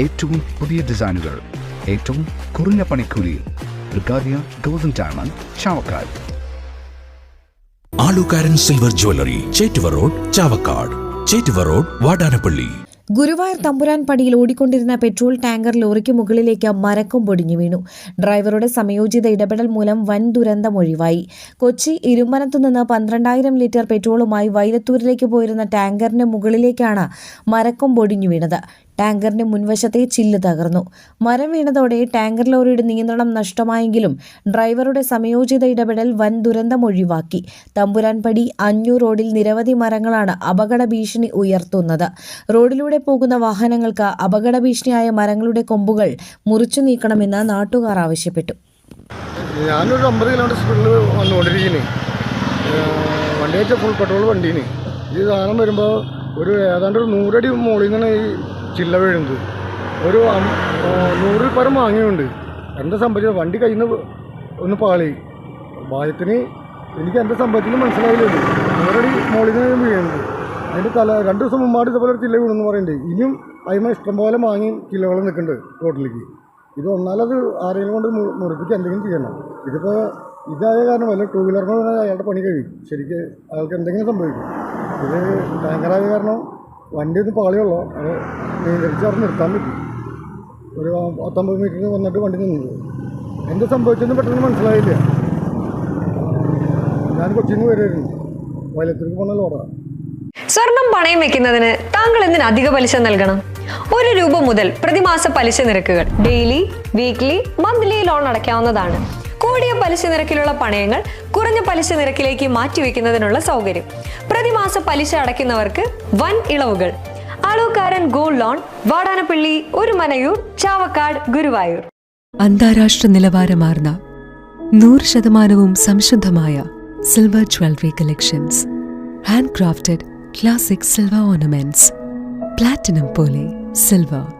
ഏറ്റവും പുതിയ ഡിസൈനുകൾ ഏറ്റവും കുറഞ്ഞ പണിക്കൂലിയിൽ ബ്രിഗാദിയ golden diamond Chavakkad. Alukkaran silver jewellery Chettuva road Chavakkad. Chettuva road Vadanappally. Guruvayur തമ്പുരാൻ പടിയിൽ ഓടിക്കൊണ്ടിരുന്ന പെട്രോൾ ടാങ്കർ ലോറിക്ക് മുകളിലേക്ക് മരക്കും പൊടിഞ്ഞു വീണു. ഡ്രൈവറുടെ സമയോചിത ഇടപെടൽ മൂലം വൻ ദുരന്തം ഒഴിവായി. കൊച്ചി ഇരുമ്പനത്തു നിന്ന് പന്ത്രണ്ടായിരം ലിറ്റർ പെട്രോളുമായി വൈലത്തൂരിലേക്ക് പോയിരുന്ന ടാങ്കറിന് മുകളിലേക്കാണ് മരക്കും പൊടിഞ്ഞു വീണത്. ടാങ്കറിന്റെ മുൻവശത്തെ ചില്ല് തകർന്നു. മരം വീണതോടെ ടാങ്കർ ലോറിയുടെ നിയന്ത്രണം നഷ്ടമായെങ്കിലും ഡ്രൈവറുടെ സമയോചിത ഇടപെടൽ വൻ ദുരന്തം ഒഴിവാക്കി. തമ്പുരാൻപടി അഞ്ഞൂർ റോഡിൽ നിരവധി മരങ്ങളാണ് അപകട ഭീഷണി ഉയർത്തുന്നത്. റോഡിലൂടെ പോകുന്ന വാഹനങ്ങൾക്ക് അപകട ഭീഷണിയായ മരങ്ങളുടെ കൊമ്പുകൾ മുറിച്ചു നീക്കണമെന്ന് നാട്ടുകാർ ആവശ്യപ്പെട്ടു. ഞാനൊരു അമ്പത് കിലോമീറ്റർ സ്പീഡിൽ ഫുൾ പെട്രോൾ വണ്ടീന്. ഈ സാധനം വരുമ്പോൾ ഒരു ഏതാണ്ട് ഒരു നൂറടി മുകളിൽ നിന്നാണ് ഈ ചില്ല വീഴുന്നത്. ഒരു നൂറിൽ പരം വാങ്ങിയുണ്ട് എന്താ സംഭവിച്ചത്? വണ്ടി കയ്യിൽ ഒന്ന് പാളി. ഭാഗ്യത്തിന് എനിക്ക് എന്താ സംഭവിച്ചെന്ന് മനസ്സിലായില്ലല്ലോ നൂറടി മോളിൽ നിന്ന് വീഴുന്നത്. അതിന്റെ തല രണ്ട് ദിവസം മുമ്പാട് ഇതുപോലെ ചില്ല വീണെന്ന് പറയുന്നുണ്ട് ഇനിയും അതിമ ഇഷ്ടംപോലെ വാങ്ങി കിലോകൾ നിൽക്കുന്നുണ്ട് റോഡിലേക്ക് ഇത് ഒന്നാലത് ആരെങ്കിലും കൊണ്ട് മുറിപ്പിച്ച് എന്തെങ്കിലും ചെയ്യണം. ഇതിപ്പോൾ ഇതായ കാരണം വല്ല ടൂ വീലറിനോട് അയാളുടെ പണി കഴിയും. ശരിക്ക് അയാൾക്ക് എന്തെങ്കിലും സംഭവിക്കും. ഇത് ടാങ്കറായ കാരണം വണ്ടി ഒന്ന് പാളിയുള്ളൂ അത് നിയന്ത്രിച്ച് അവിടെ നിർത്താൻ പറ്റും. ഒരു പത്തൊമ്പത് മീറ്ററിന് വന്നിട്ട് വണ്ടി നിന്നത്. എന്ത് സംഭവിച്ചെന്ന് പെട്ടെന്ന് മനസ്സിലായില്ല. ഞാൻ കൊച്ചിയിൽ നിന്ന് വരുമായിരുന്നു വയലത്തിലേക്ക് പോണ ലോറാണ് സ്വർണം പണയം വെക്കുന്നതിന് താങ്കൾ എന്തിന് അധിക പലിശ നൽകണം? ഒരു രൂപ മുതൽ പ്രതിമാസ പലിശ നിരക്കുകൾ ഡെയിലി വീക്ക്ലി മന്ത്ലി ലോൺ അടയ്ക്കാവുന്നതാണ്. കൂടിയ പലിശ നിരക്കിലുള്ള പണയങ്ങൾ കുറഞ്ഞ പലിശ നിരക്കിലേക്ക് മാറ്റിവെക്കുന്നതിനുള്ള സൗകര്യം. പ്രതിമാസ പലിശ അടയ്ക്കുന്നവർക്ക് വൻ ഇളവുകൾ. അളവുകാരൻ ഗോൾഡ് ലോൺ വാടാനപ്പള്ളി ഒരു മനയൂർ ചാവക്കാട് ഗുരുവായൂർ. അന്താരാഷ്ട്ര നിലവാരമാർന്ന നൂറ് ശതമാനവും സംശുദ്ധമായ silver jewellery collections. Handcrafted classic silver ornaments. Platinum പോലെ silver.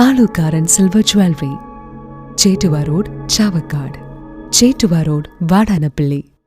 Alukkaran silver jewellery. Chettuva road Chavakkad. Chettuva road Vadanappally.